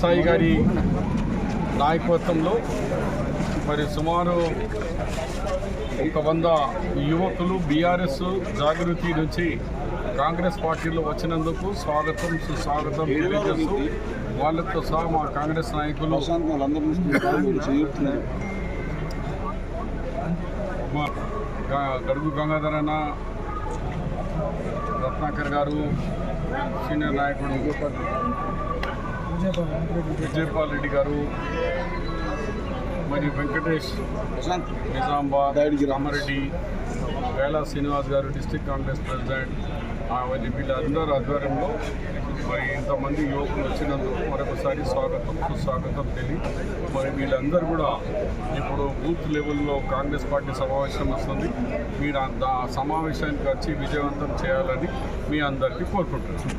సాయి గారి నాయకత్వంలో మరి సుమారు ఒక వంద యువకులు బీఆర్ఎస్ జాగృతి నుంచి కాంగ్రెస్ పార్టీలో వచ్చినందుకు స్వాగతం సుస్వాగతం తెలియజేస్తూ వాళ్ళతో సహా మా కాంగ్రెస్ నాయకులు గడుగు గంగాధర్ అన్న రత్నాకర్ గారు సీనియర్ నాయకుడు విజయపాల్ రెడ్డి గారు మరియు వెంకటేష్ నిజామాబాద్ రామారెడ్డి వేలా శ్రీనివాస్ గారు డిస్టిక్ కాంగ్రెస్ ప్రెసిడెంట్ మరి వీళ్ళందరూ ఆధ్వర్యంలో మరి ఇంతమంది యువకులు వచ్చినందుకు మరొకసారి స్వాగతం సుస్వాగతం తెలియ. మరి వీళ్ళందరూ కూడా ఇప్పుడు బూత్ లెవెల్లో కాంగ్రెస్ పార్టీ సమావేశం వస్తుంది. మీరు ఆ సమావేశానికి వచ్చి విజయవంతం చేయాలని మీ అందరికీ కోరుకుంటున్నాను.